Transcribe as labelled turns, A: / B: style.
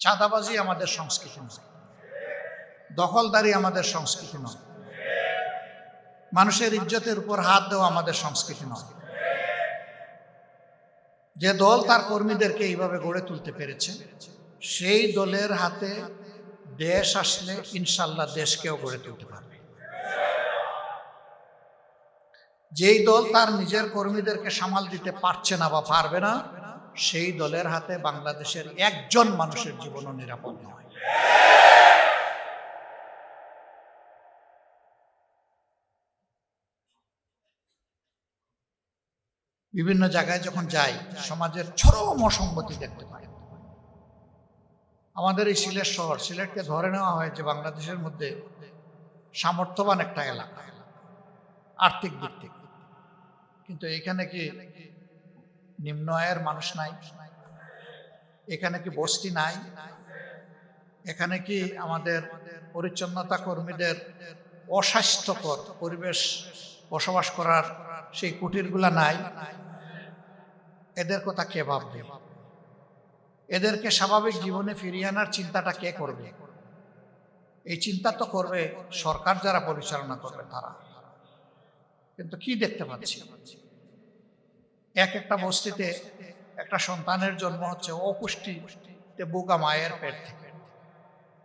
A: চাঁদাবাজি আমাদের সংস্কৃতি নয়। দখলদারি আমাদের সংস্কৃতি নয়। মানুষের ইজ্জতের উপর হাত দেওয়া আমাদের সংস্কৃতি নয়। যে দল তার কর্মীদেরকে এইভাবে গড়ে তুলতে পেরেছে, সেই দলের হাতে দেশ আসলে ইনশাল্লাহ দেশকেও গড়ে তুলতে পারবে। যেই দল তার নিজের কর্মীদেরকে সামাল দিতে পারছে না বা পারবে না সেই দলের হাতে বাংলাদেশের একজন মানুষের জীবনও নিরাপদ নয়। বিভিন্ন জায়গায় যখন যাই, সমাজের চরম অসঙ্গতি দেখতে পাই। আমাদের এই সিলেট শহর, সিলেটকে ধরে নেওয়া হয় যে বাংলাদেশের মধ্যে সামর্থ্যবান একটা এলাকা। আর্থিক দিক থেকে। কিন্তু এখানে কি নিম্ন আয়ের মানুষ নাই। এখানে কি বস্তি নাই? এখানে কি আমাদের পরিচ্ছন্নতা কর্মীদের অস্বাস্থ্যকর পরিবেশ বসবাস করার সেই কুটিরগুলা নাই? এদের কথা কে ভাববে? এদেরকে স্বাভাবিক জীবনে ফিরিয়ে আনার চিন্তাটা কে করবে? এই চিন্তা তো করবে সরকার যারা পরিচালনা করবে তারা। কিন্তু কি দেখতে পাচ্ছি? এক একটা বস্তিতে একটা সন্তানের জন্ম হচ্ছে অপুষ্টি বোকা মায়ের পেট থেকে।